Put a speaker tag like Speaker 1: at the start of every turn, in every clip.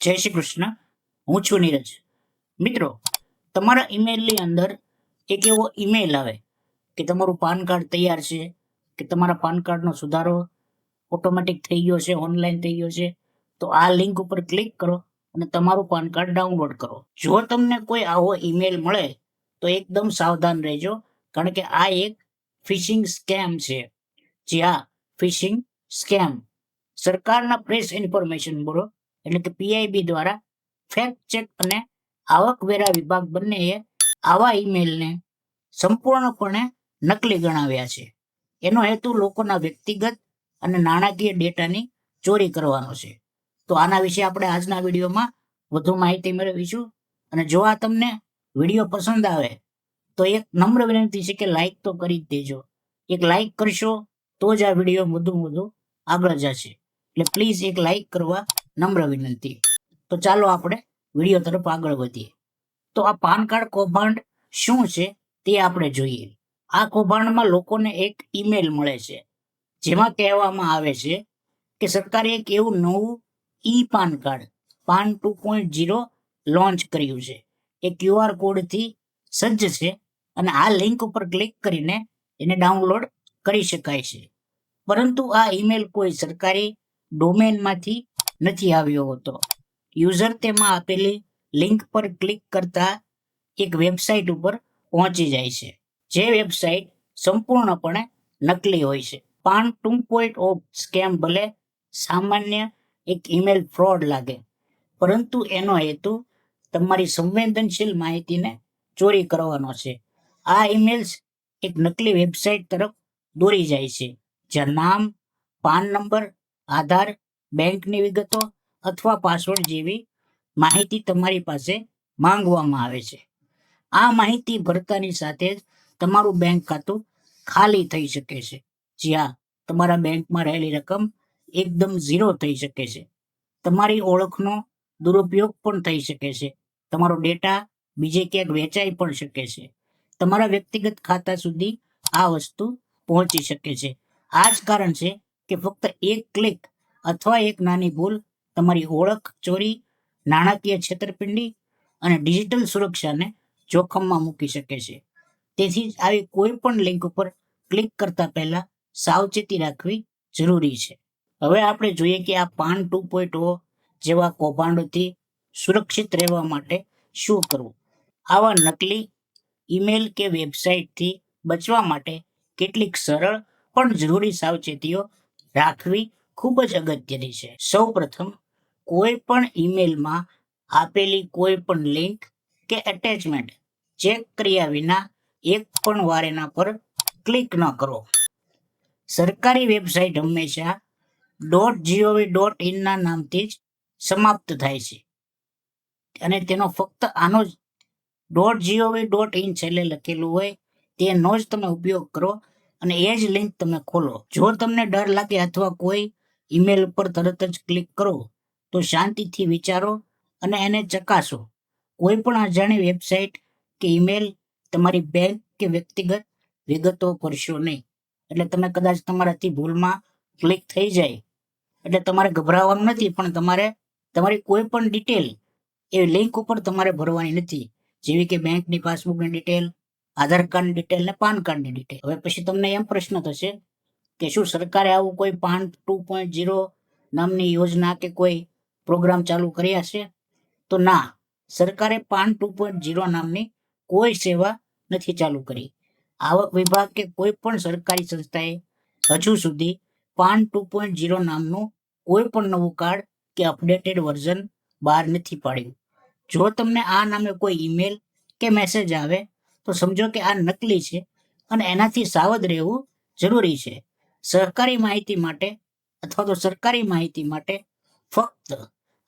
Speaker 1: જય શ્રી કૃષ્ણ. હું છું નીરજ. મિત્રો, તમારા ઈમેલની અંદર એક એવો ઈમેલ આવે કે તમારું પાન કાર્ડ તૈયાર છે, કે તમારા પાન કાર્ડનો સુધારો ઓટોમેટિક થઈ ગયો છે ઓનલાઈન થઈ ગયો છે, તો આ લિંક ઉપર ક્લિક કરો અને તમારું પાન કાર્ડ ડાઉનલોડ કરો. જો તમને કોઈ આવો ઈમેલ મળે, તો એકદમ સાવધાન રહેજો, કારણ કે આ એક ફિશિંગ સ્કેમ છે. જે હા ફિશિંગ સ્કેમ સરકારના પ્રેસ ઇન્ફોર્મેશન બ્યુરો એટલે કે પીઆઈબી દ્વારા ફેક્ટ ચેક અને આવકવેરા વિભાગ બંનેએ આવા ઈમેલને સંપૂર્ણપણે નકલી ગણાવ્યા છે. એનો હેતુ લોકોના વ્યક્તિગત અને નાણાકીય ડેટાની ચોરી કરવાનો છે. તો આના વિશે આપણે આજના વિડીયોમાં વધુ માહિતી મેળવીશું. અને જો આ તમને વીડિયો પસંદ આવે, તો એક નમ્ર વિનંતી છે કે લાઇક તો કરી જ દેજો. એક લાઇક કરશો તો જ આ વીડિયો વધુ વધુ આગળ જશે. એટલે પ્લીઝ એક લાઇક કરવા નમ્ર વિનંતી. તો ચાલો આપણે વીડિયો તરફ આગળ વધીએ. તો આ પાન કાર્ડ કૌભાંડ શું છે તે આપણે જોઈએ. આ કૌભાંડમાં લોકોને એક ઈમેલ મળે છે. જેમાં કહેવામાં આવે છે કે સરકારે એક એવું નવું e PAN card, PAN two point zero, launch કર્યું છે. એ ક્યુઆર કોડથી સજ્જ છે અને આ લિંક ઉપર ક્લિક કરીને એને ડાઉનલોડ કરી શકાય છે. પરંતુ આ ઈમેલ કોઈ સરકારી ડોમેનમાંથી નથી આવ્યો હતો. યુઝર તેમાં આપેલી લિંક પર ક્લિક કરતા એક વેબસાઇટ ઉપર પહોંચી જાય છે. જે વેબસાઇટ સંપૂર્ણપણે નકલી હોય છે. PAN two point of scam ભલે સામાન્ય એક ઈમેલ ફ્રોડ લાગે, પરંતુ એનો હેતુ તમારી સંવેદનશીલ માહિતીને ચોરી કરવાનો છે. આ ઈમેલ્સ એક નકલી વેબસાઇટ તરફ દોરી જાય છે, જ્યાં નામ, પાન નંબર, આધાર બેંકની વિગતો અથવા પાસવર્ડ જેવી માહિતી તમારી પાસે માંગવામાં આવે છે. આ માહિતી ભરતાની સાથે જ તમારું બેંક ખાતું ખાલી થઈ શકે છે. જ્યાં તમારા બેંકમાં રહેલી રકમ એકદમ ઝીરો થઈ શકે છે. તમારી ઓળખનો દુરુપયોગ પણ થઈ શકે છે. તમારો ડેટા બીજે ક્યાંક વેચાઈ પણ શકે છે. તમારા વ્યક્તિગત ખાતા સુધી આ વસ્તુ પહોંચી શકે છે. આ જ કારણ છે કે ફક્ત એક ક્લિક અથવા એક નાની ભૂલ, તમારી ઓળખ, ચોરી, નાણાકીય છેતરપિંડી અને ડિજિટલ સુરક્ષાને જોખમમાં મૂકી શકે છે. તેથી જ આવી કોઈ પણ લિંક ઉપર ક્લિક કરતા પહેલા સાવચેતી રાખવી જરૂરી છે. હવે આપણે જોઈએ કે આ પાન ટુ પોઈન્ટ ઓ જેવા કૌભાંડોથી સુરક્ષિત રહેવા માટે શું કરવું? આવા નકલી ઈમેલ કે વેબસાઇટથી બચવા માટે કેટલીક સરળ પણ જરૂરી સાવચેતીઓ રાખવી ખૂબ જ અગત્યની છે. સૌ પ્રથમ કોઈ પણ ઈમેલમાં આપેલી કોઈ પણ લિંક કે એટેચમેન્ટ ચેક કર્યા વિના એક પણ વાર એના પર ક્લિક ન કરો. સરકારી વેબસાઇટ હંમેશા. ડોટ જીઓવી ડોટ ઇનના નામથી જ સમાપ્ત થાય છે. અને તેનો ફક્ત આનો જ. ડોટ જીઓવી ડોટ ઇન છેલ્લે લખેલું હોય તેનો જ તમે ઉપયોગ કરો અને એ જ લિંક તમે ખોલો. જો તમને ડર લાગે અથવા કોઈ ઈમેલ ઉપર તરત જ ક્લિક કરો, તો શાંતિથી વિચારો અને એને ચકાસો. કોઈ પણ અજાણી વેબસાઇટ કે ઈમેલ તમારી બેંક કે વ્યક્તિગત વિગતો ભરશો નહીં. એટલે તમે કદાચ તમારાથી ભૂલમાં ક્લિક થઈ જાય. એટલે તમારે ગભરાવાનું નથી, પણ તમારે, તમારી કોઈ પણ ડિટેલ એ લિંક ઉપર તમારે ભરવાની નથી. જેવી કે બેંકની પાસબુકની ડિટેલ આધાર કાર્ડની ડિટેલ ને પાન કાર્ડની ડિટેલ હવે પછી તમને એમ પ્રશ્ન થશે કે શું સરકારે આવું કોઈ પાન ટુ પોઈન્ટ ઝીરો નામની યોજના કે કોઈ પ્રોગ્રામ ચાલુ કર્યા છે? તો ના, સરકારે પાન ટુ પોઈન્ટ ઝીરો નામની કોઈ સેવા નથી ચાલુ કરી. આવક વિભાગ કે કોઈ પણ સરકારી સંસ્થાએ હજુ સુધી પાન ટુ પોઈન્ટ ઝીરો નામનું કોઈ પણ નવું કાર્ડ કે અપડેટેડ વર્ઝન બહાર નથી પાડ્યું. જો તમને આ નામે કોઈ ઈમેલ કે મેસેજ આવે, તો સમજો કે આ નકલી છે અને એનાથી સાવધ રહેવું જરૂરી છે. સરકારી માહિતી માટે અથવા તો સરકારી માહિતી માટે ફક્ત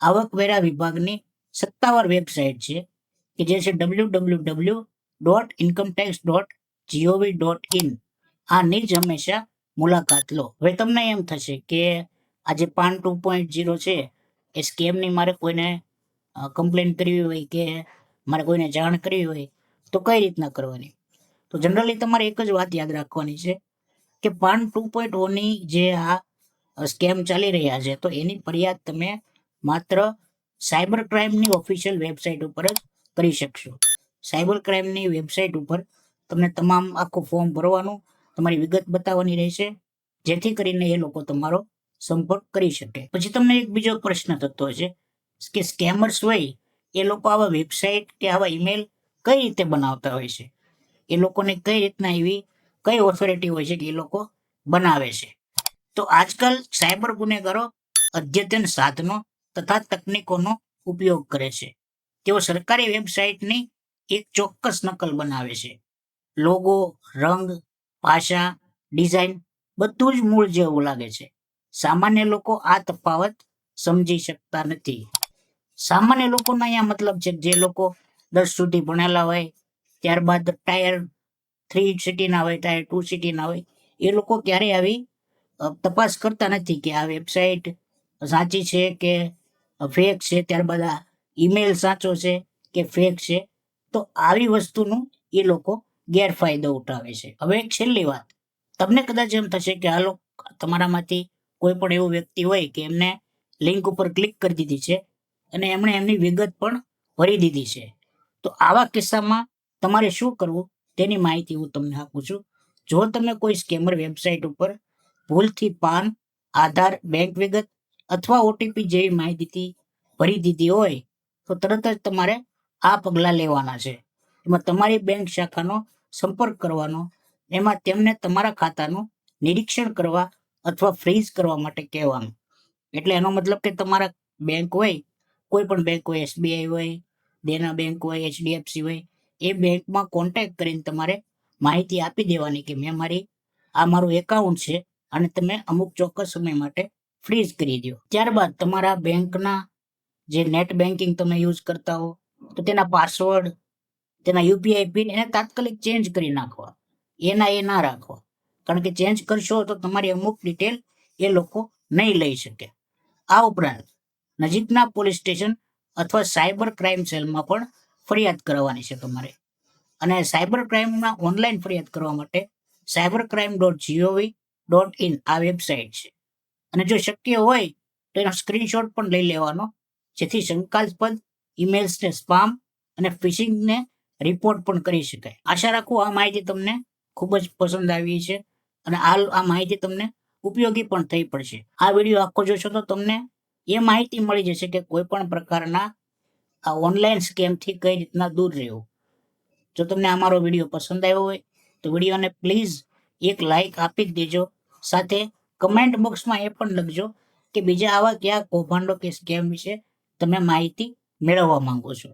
Speaker 1: આવકવેરા વિભાગની સત્તાવાર વેબસાઇટ છે, કે જે છે W W W dot income tax dot G O V dot in આની જ હંમેશા મુલાકાત લો. હવે તમને એમ થશે કે આ જે પાન ટુ પોઈન્ટ ઝીરો છે, એ સ્કેમની મારે કોઈને કમ્પ્લેન કરવી હોય કે મારે કોઈને જાણ કરવી હોય, તો કઈ રીતના કરવાની? તો જનરલી તમારે એક જ વાત યાદ રાખવાની છે કે પાન ટુ પોઈન્ટ ઓની જે આ સ્કેમ ચાલી રહ્યા છે, તો એની ફરિયાદ તમે માત્ર સાયબર ક્રાઇમની ઓફિશિયલ વેબસાઇટ ઉપર જ કરી શકશો. સાયબર ક્રાઇમની વેબસાઇટ ઉપર તમને તમામ આખું ફોર્મ ભરવાનું, તમારી વિગત બતાવવાની રહેશે, જેથી કરીને એ લોકો તમારો સંપર્ક કરી શકે. પછી તમને એક બીજો પ્રશ્ન થતો હશે કે સ્કેમર્સ હોય, એ લોકો આવા વેબસાઇટ કે આવા ઈમેલ કઈ રીતે બનાવતા હોય છે? એ લોકોને કઈ રીતના એવી કઈ ઓથોરિટી હોય છે કે એ લોકો બનાવે છે? તો આજકાલ સાયબર ગુનેગારો અદ્યતન સાધનો તથા તકનીકોનો ઉપયોગ કરે છે. તેઓ સરકારી વેબસાઇટની એક ચોક્કસ નકલ બનાવે છે. લોગો, રંગ ભાષા ડિઝાઇન બધું જ મૂળ જેવું લાગે છે. સામાન્ય લોકો આ તફાવત સમજી શકતા નથી. સામાન્ય લોકોનો અહીંયા મતલબ છે જે લોકો દસ સુધી ભણેલા હોય, ત્યારબાદ ટાયર થ્રી સિટીના હોય ત્યારે ટુ સિટીના હોય, એ લોકો ક્યારેય આવી તપાસ કરતા નથી કે આ વેબસાઇટ સાચી છે કે ફેક છે ત્યારબાદ આ ઈમેલ સાચો છે કે ફેક છે, તો આવી વસ્તુનું એ લોકો ગેરફાયદો ઉઠાવે છે. હવે એક છેલ્લી વાત, તમને કદાચ એમ થશે કે આ લોકો તમારામાંથી કોઈ પણ એવું વ્યક્તિ હોય કે એમને લિંક ઉપર ક્લિક કરી દીધી છે, અને એમણે એમની વિગત પણ ભરી દીધી છે, તો આવા કિસ્સામાં તમારે શું કરવું? તેની માહિતી હું તમને આપું છું. જો તમે કોઈ સ્કેમર વેબસાઇટ ઉપર ભૂલથી પાન, આધાર, બેંક વિગત અથવા ઓટીપી જેવી માહિતી ભરી દીધી હોય, તો તરત જ તમારે આ પગલાં લેવાના છે. એમાં તમારી બેંક શાખાનો સંપર્ક કરવાનો, એમાં તેમને તમારા ખાતાનું નિરીક્ષણ કરવા અથવા ફ્રીઝ કરવા માટે કહેવાનું. એટલે એનો મતલબ કે તમારા બેંક હોય, કોઈ પણ બેંક હોય એસબીઆઈ હોય, દેના બેંક હોય એચડીએફસી હોય એ બેંકમાં કોન્ટેક્ટ કરીને તમારે માહિતી આપી દેવાની કે મેં મારી આ મારું એકાઉન્ટ છે અને તમે અમુક ચોક્કસ સમય માટે ફ્રીઝ કરી દો ત્યારબાદ તમારા બેંકના જે નેટ બેન્કિંગ તમે યુઝ કરતા હો, તો તેના પાસવર્ડ તેના યુપીઆઈ પિન એને તાત્કાલિક ચેન્જ કરી નાખવા. એના એ ના રાખવા. કારણ કે ચેન્જ કરશો તો તમારી અમુક ડિટેલ એ લોકો નહીં લઈ શકે. આ ઉપરાંત નજીકના પોલીસ સ્ટેશન અથવા સાયબર ક્રાઇમ સેલમાં પણ ફરિયાદ કરવાની છે તમારે. અને સાયબર ક્રાઇમમાં ઓનલાઈન ફરિયાદ કરવા માટે cyber crime dot G O V dot in આ વેબસાઇટ છે. અને જો શક્ય હોય તો એનો સ્ક્રીનશોટ પણ લઈ લેવાનો, જેથી શંકાસ્પદ ઈમેલ્સને સ્પામ અને ફિશિંગને રિપોર્ટ પણ કરી શકાય. આશા રાખું આ માહિતી તમને ખૂબ જ પસંદ આવી છે અને આ આ માહિતી તમને ઉપયોગી પણ થઈ પડશે. આ વીડિયો આખો જોશો તો તમને એ માહિતી મળી જશે કે કોઈ પણ પ્રકારના આ ઓનલાઈન સ્કેમથી કઈ રીતના દૂર રહેવું? જો તમને અમારો વીડિયો પસંદ આવ્યો હોય, તો વિડીયોને પ્લીઝ એક લાઈક આપી જ દેજો. સાથે કમેન્ટ બોક્સમાં એ પણ લખજો કે બીજા આવા કયા કૌભાંડો કે સ્કેમ વિશે તમે માહિતી મેળવવા માંગો છો.